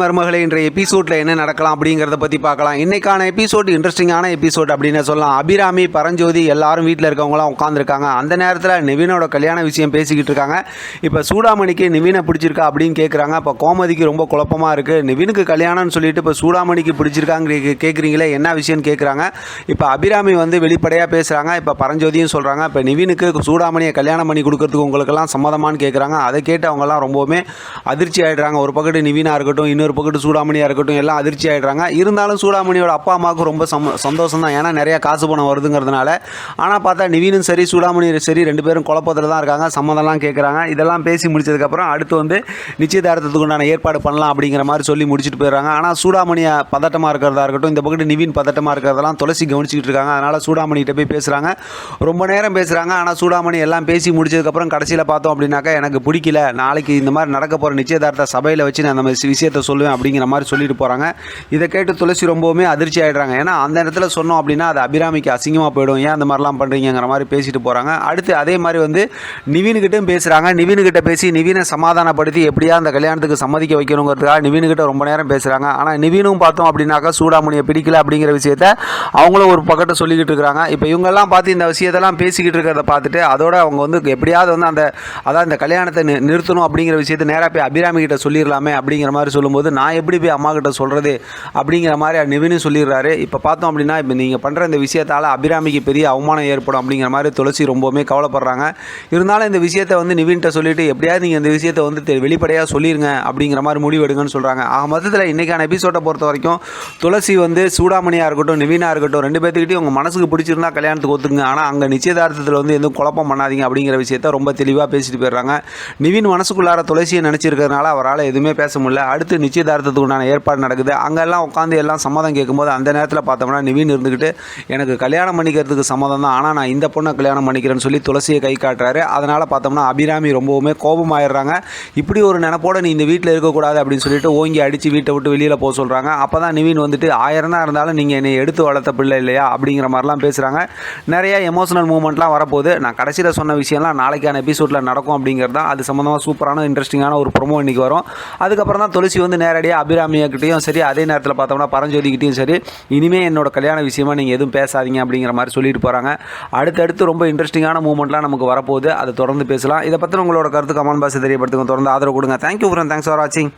மருமகளை இன்றைய எபிசோடில் என்ன நடக்கலாம் அப்படிங்கிறத பற்றி பார்க்கலாம். இன்னைக்கான எபிசோட் இன்ட்ரெஸ்டிங்கான எபிசோட் அப்படின்னு சொல்லலாம். அபிராமி பரஞ்சோதி எல்லாரும் வீட்டில் இருக்கவங்களாம் உட்காந்துருக்காங்க அந்த நேரத்தில் நிவினோட கல்யாண விஷயம் பேசிக்கிட்டு இருக்காங்க. இப்போ சூடாமணிக்கு நிவினை பிடிச்சிருக்கா அப்படின்னு கேட்குறாங்க இப்போ கோமதிக்கு ரொம்ப குழப்பமாக இருக்குது நிவினுக்கு கல்யாணம்னு சொல்லிட்டு இப்போ சூடாமணிக்கு பிடிச்சிருக்காங்க கேட்குறீங்களே என்ன விஷயம்னு கேட்குறாங்க இப்போ அபிராமி வந்து வெளிப்படையாக பேசுகிறாங்க இப்போ பரஞ்சோதியும் சொல்கிறாங்க இப்போ நிவினுக்கு சூடாமணியை கல்யாணம் பண்ணி கொடுக்கறதுக்கு உங்களுக்கெல்லாம் சம்மதமான்னு கேட்குறாங்க அதை கேட்டு அவங்கெல்லாம் ரொம்பவுமே அதிர்ச்சி ஆகிடுறாங்க ஒரு பக்கத்து நிவினா இருக்கட்டும் இன்னொரு பக்கத்து சூடாமணியாக இருக்கட்டும் எல்லாம் அதிர்ச்சி ஆகிடுறாங்க இருந்தாலும் சூடாமணியோட அப்பா அம்மாவுக்கு ரொம்ப சம சந்தோஷம் தான். ஏன்னா நிறைய காசு பணம் வருதுங்கிறதுனால. ஆனால் பார்த்தா நிவீனும் சரி சூடாமணியும் சரி ரெண்டு பேரும் குழப்பத்தில் தான் இருக்காங்க. சம்மதம்லாம் கேட்குறாங்க இதெல்லாம் பேசி முடிச்சதுக்கப்புறம் அடுத்து வந்து நிச்சயதார்த்தத்துக்கு உண்டான ஏற்பாடு பண்ணலாம் அப்படிங்கிற மாதிரி சொல்லி முடிச்சுட்டு போயிடுறாங்க. ஆனால் சூடாமணியை பதட்டமாக இருக்கிறதா இருக்கட்டும் இந்த பக்கத்து நிவின் பதட்டமாக இருக்கிறதெல்லாம் துளசி கவனிச்சிக்கிட்டு இருக்காங்க. அதனால் சூடாமணிகிட்ட போய் பேசுகிறாங்க ரொம்ப நேரம் பேசுகிறாங்க ஆனால் சூடாமணி எல்லாம் பேசி முடிச்சதுக்கப்புறம் கடைசியில் பார்த்தோம் அப்படின்னாக்கா எனக்கு பிடிக்கல. நாளைக்கு இந்த மாதிரி நடக்க போகிற நிச்சயதார்த்த சபையில் வச்சு நான் அந்த மாதிரி விஷயத்தை சொல்லுவேன் அப்படிங்கிற மாதிரி சொல்லிட்டு போகிறாங்க இதை கேட்டு துளசி ரொம்பவுமே அதிர்ச்சி ஆகிடுறாங்க ஏன்னா அந்த இடத்துல சொன்னோம் அப்படின்னா அது அபிராமிக்கு அசிங்கமாக போயிடும். ஏன் அந்த மாதிரிலாம் பண்ணுறீங்கிற மாதிரி பேசிட்டு போகிறாங்க அடுத்து அதே மாதிரி வந்து நிவின்கிட்டும் பேசுகிறாங்க நிவின்கிட்ட பேசி நிவினை சமாதானப்படுத்தி எப்படியா அந்த கல்யாணத்துக்கு சம்மதிக்க வைக்கணுங்கிறதுக்காக நிவின்கிட்ட ரொம்ப நேரம் பேசுகிறாங்க ஆனால் நிவினும் பார்த்தோம் அப்படின்னாக்கா சூடாமணியை பிடிக்கல அப்படிங்கிற விஷயத்த அவங்களும் ஒரு பக்கத்தை சொல்லிக்கிட்டு இருக்கிறாங்க இப்போ இவங்கெல்லாம் பார்த்து இந்த விஷயத்தெல்லாம் பேசிக்கிட்டு இருக்கிறத பார்த்துட்டு அதோட அவங்க வந்து எப்படியாவது வந்து அந்த அதான் இந்த கல்யாணத்தை நிறுத்தணும் அப்படிங்கிற விஷயத்தை நேராக போய் அபிராமி கிட்ட சொல்லிடலாமே அப்படிங்கிற மாதிரி சொல்லும்போது நான் எப்படி போய் அம்மா கிட்ட சொல்கிறது அப்படிங்கிற மாதிரி நிவினும் சொல்லிடுறாரு. இப்போ பார்த்தோம் அப்படின்னா இப்போ நீங்கள் பண்ணுற இந்த விஷயத்தால் அபிராமிக்கு பெரிய அவமானம் ஏற்படும் அப்படிங்கிற மாதிரி துளசி ரொம்பவுமே கவலைப்படுறாங்க. இருந்தாலும் இந்த விஷயத்தை வந்து நிவின்கிட்ட சொல்லிட்டு எப்படியாவது நீங்கள் இந்த விஷயத்தை வந்து வெளிப்படையாக சொல்லிருங்க அப்படிங்கிற மாதிரி முடிவெடுங்கன்னு சொல்கிறாங்க ஆக மொத்தத்தில் இன்றைக்கான எபிசோட்டை பொறுத்த வரைக்கும் துளசி வந்து சூடாமணியாக இருக்கட்டும் நிவினாக இருக்கட்டும் ரெண்டு பேர்த்துக்கிட்டையும் உங்கள் மனசுக்கு பிடிச்சிருந்தா கல்யாணத்துக்கு ஒத்துங்க ஆனால் அங்கே நிச்சயதார்த்தத்தில் வந்து எதுவும் குழப்பம் பண்ணாதீங்க அப்படிங்கிற விஷயத்த ரொம்ப தெளிவாக பேசிட்டு போயிடுறாங்க. நிவின் மனசுக்குள்ளார துளசியை நினச்சிருக்கிறதுனால அவரால் எதுவுமே பேச முடியல. அடுத்து நிச்சயதார்த்தத்துக்கு உண்டான ஏற்பாடு நடக்குது. அங்கெல்லாம் உட்காந்து எல்லாம் சம்மதம் கேட்கும்போது அந்த நேரத்தில் பார்த்தோம்னா நிவின் இருந்துக்கிட்டு எனக்கு கல்யாணம் பண்ணிக்கிறதுக்கு சம்மதம் தான் ஆனால் நான் இந்த பொண்ணை கல்யாணம் பண்ணிக்கிறேன்னு சொல்லி துளசியை கை காட்டுறாரு. அதனால் பார்த்தோம்னா அபிராமி ரொம்பவுமே கோபம் ஆயிடுறாங்க. இப்படி ஒரு நினப்போட நீ இந்த வீட்டில் இருக்கக்கூடாது அப்படின்னு சொல்லிட்டு ஓங்கி அடித்து வீட்டை விட்டு வெளியில் போக சொல்கிறாங்க அப்போ தான் நிவின் வந்துட்டு ஆயிரம்னா இருந்தாலும் நீங்கள் என்னை எடுத்து வளர்த்த பிள்ளை இல்லையா? அப்படிங்கிற மாதிரிலாம் பேசுகிறாங்க நிறைய எமோஷனல் மூமெண்ட்லாம் வரப்போகுது. நான் கடைசியில் சொன்ன விஷயம்லாம் நாளைக்கான எபிசோடில் நடக்கும் அப்படிங்கிறது தான் அது சம்மந்தமாக சூப்பரான இன்ட்ரெஸ்டிங்கான ஒரு ப்ரொமோ இன்றைக்கி வரும். அதுக்கப்புறம் தான் துளசி வந்து நேரடியாக அபிராமியக்கிட்டையும் சரி அதே நேரத்தில் பார்த்தோம்னா பரஞ்சோதிக்கிட்டையும் சரி இனிமேல் என்னோட கல்யாண விஷயமா நீங்கள் எதுவும் பேசாதீங்க அப்படிங்கிற மாதிரி சொல்லிட்டு போகிறாங்க அடுத்தடுத்து ரொம்ப இன்ட்ரெஸ்டிங்கான மூமெண்ட்லாம் நமக்கு வரப்போகுது. அதை தொடர்ந்து பேசலாம். இதை பற்றி உங்களோட கருத்து கமெண்ட் பாக்ஸ் தெரியப்படுத்துங்க. தொடர்ந்து ஆதரவு கொடுங்க. தேங்க்யூ ஃப்ரெண்ட் தேங்க்ஸ் ஃபார் வாட்சிங்